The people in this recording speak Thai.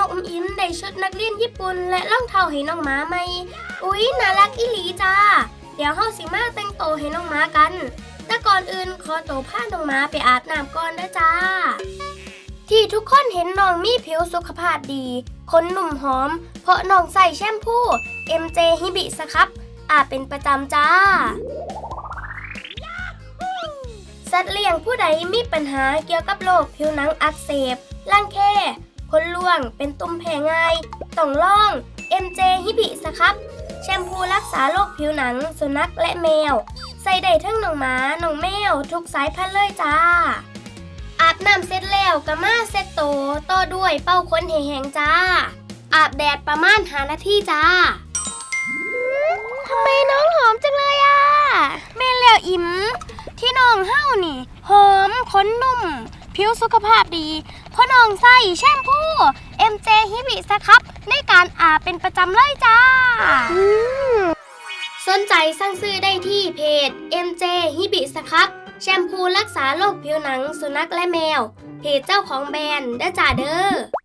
คนมือนี่นกอมอิมได้ชุดนักเรียนญี่ปุ่น และรองเท้าให้น้องหมาใหม่ อุ๊ยน่ารักอีหลีจ้า เดี๋ยวเฮาสิมาแต่งโตวให้น้องหมากัน แต่ก่อนอื่นขอตัวพาน้องหมาไปอาบน้ำก่อนนะจ้า ที่ทุกคนเห็นน้องมีผิวสุขภาพดีขนหนุ่มหอม เพราะน้องใส่แชมพู MJ ฮิบิสครับ อาบเป็นประจำจ้าสัตว์เลี้ยงผู้ใดมีปัญหาเกี่ยวกับโรคผิวหนังอักเสบร่างแค คนล่วงเป็นตุ่มแพ้ง่ายต้องลอง MJ ฮิบิสครับ แชมพูรักษาโรคผิวหนัง สุนัขและแมว ใส่ได้ทั้งหนองหมาหนองแมว ทุกสายพันธุ์เลยจ้า อาบน้ำเสร็จแล้วก็มาเซ็ตโตต่อด้วยเป้าขนแห้งจ้า อาบแดดประมาณหานาทีจ้าทำไมน้องหอมจังเลยอะแม่แล้วอิ่มที่น้องเฮ้านี่หอมขนนุ่ม ผิวสุขภาพดี พ่อนองใส่แชมพู MJ ฮิบิสครับในการอาเป็นประจำเลยจ้าสนใจสั่งซื้อได้ที่เพจ MJ ฮิบิสครับแชมพูรักษาโรคผิวหนังสุนัขและแมว เพจเจ้าของแบรนด์ด้จ่าเด้อ